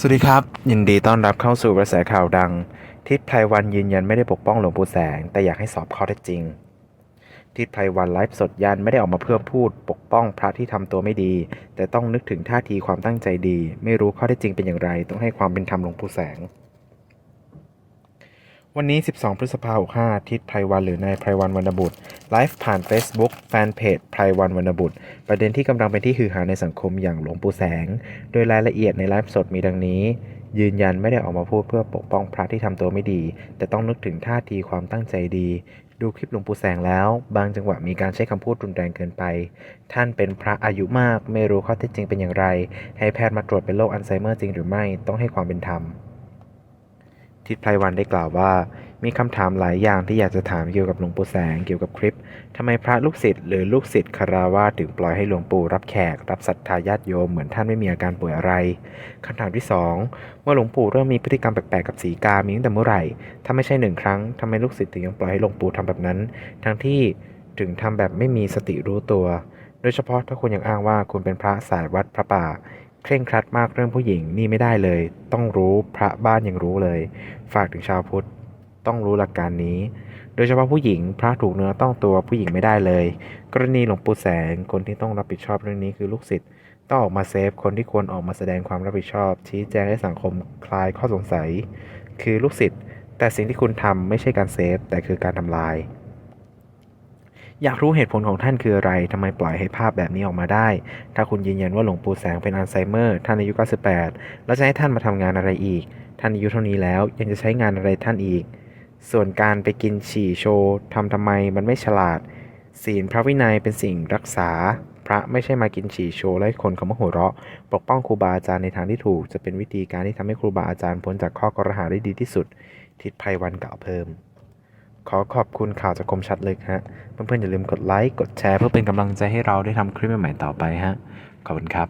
สวัสดีครับ ยินดีต้อนรับเข้าสู่กระแสข่าวดัง ทิศไพรวันยืนยันไม่ได้ปกป้องหลวงปู่แสง แต่อยากให้สอบข้อเท็จจริง ทิศไพรวันไลฟ์สดยันไม่ได้ออกมาเพื่อพูดปกป้องพระที่ทำตัวไม่ดี แต่ต้องนึกถึงท่าทีความตั้งใจดี ไม่รู้ข้อเท็จจริงเป็นอย่างไร ต้องให้ความเป็นธรรมหลวงปู่แสง วันนี้ 12 พฤษภาคม65ทิศไพรวันหรือนายไพรวันวรรณบุตรไลฟ์ผ่าน Facebook แฟนเพจไพรวันวรรณบุตร ประเด็นที่กำลังเป็นที่ฮือฮาในสังคมอย่างหลวงปู่แสง โดยรายละเอียดในไลฟ์สดมีดังนี้ ยืนยันไม่ได้ออกมาพูดเพื่อปกป้องพระที่ทำตัวไม่ดี แต่ต้องนึกถึงท่าทีความตั้งใจดี ดูคลิปหลวงปู่แสงแล้ว บางจังหวะมีการใช้คำพูดรุนแรงเกินไป ท่านเป็นพระอายุมาก ไม่รู้ข้อเท็จจริงเป็นอย่างไร ให้แพทย์มาตรวจเป็นโรคอัลไซเมอร์จริงหรือไม่ต้องให้ความเป็นธรรม ทิศไพรวันได้กล่าวว่า มีคำถามหลายอย่างที่อยากจะถามเกี่ยวกับหลวงปู่แสงเกี่ยวกับคลิปทำไมพระลูกศิษย์หรือลูกศิษย์คาราวาถึงปล่อยให้หลวงปู่รับแขก รับศรัทธาญาติโยมเหมือนท่านไม่มีอาการป่วยอะไรคำถามที่สองเมื่อหลวงปู่เริ่มมีพฤติกรรมแปลกๆกับสีกามีตั้งแต่เมื่อไหร่ถ้าไม่ใช่หนึ่งครั้งทำไมลูกศิษย์ถึงยังปล่อยให้หลวงปู่ทำแบบนั้น ทั้งที่ถึงทำแบบไม่มีสติรู้ตัว โดยเฉพาะถ้าคุณยังอ้างว่าคุณเป็นพระสายวัดพระป่า เคร่งครัดมากเรื่องผู้หญิงนี่ไม่ได้เลย ต้องรู้พระบ้านยังรู้เลย ฝากถึงชาวพุทธต้องรู้หลักการนี้ โดยเฉพาะผู้หญิงพระถูกเนื้อต้องตัวผู้หญิงไม่ได้เลย กรณีหลวงปู่แสงคนที่ต้องรับผิดชอบเรื่องนี้คือลูกศิษย์ต้องออกมาเซฟคนที่ควรออกมาแสดงความรับผิดชอบ ชี้แจงให้สังคมคลายข้อสงสัย คือลูกศิษย์แต่สิ่งที่คุณทำไม่ใช่การเซฟแต่คือการทำลาย อยากรู้เหตุผลของท่านคืออะไรทำไมปล่อยให้ภาพแบบนี้ออกมาได้ ถ้าคุณยืนยันว่าหลวงปู่แสงเป็นอัลไซเมอร์ ท่านอายุ 98 แล้วจะให้ท่านมาทำงานอะไรอีก ท่านอายุเท่านี้แล้วยังจะใช้งานอะไรท่านอีก ส่วนการไปกินฉี่โชว์ทำทำไมมันไม่ฉลาด ศีลพระวินัยเป็นสิ่งรักษา พระไม่ใช่มากินฉี่โชว์และคนเขามาหัวเราะ ปกป้องครูบาอาจารย์ในทางที่ถูก จะเป็นวิธีการที่ทำให้ครูบาอาจารย์พ้นจากข้อกรหาได้ดีที่สุด ทิศไพรวันกล่าวเพิ่ม ขอขอบคุณข่าวจากคมชัดเลยฮะ เพื่อนๆอย่าลืมกดไลค์ กดแชร์เพื่อเป็นกำลังใจให้เราได้ทำคลิปใหม่ๆต่อไปฮะ ขอบคุณครับ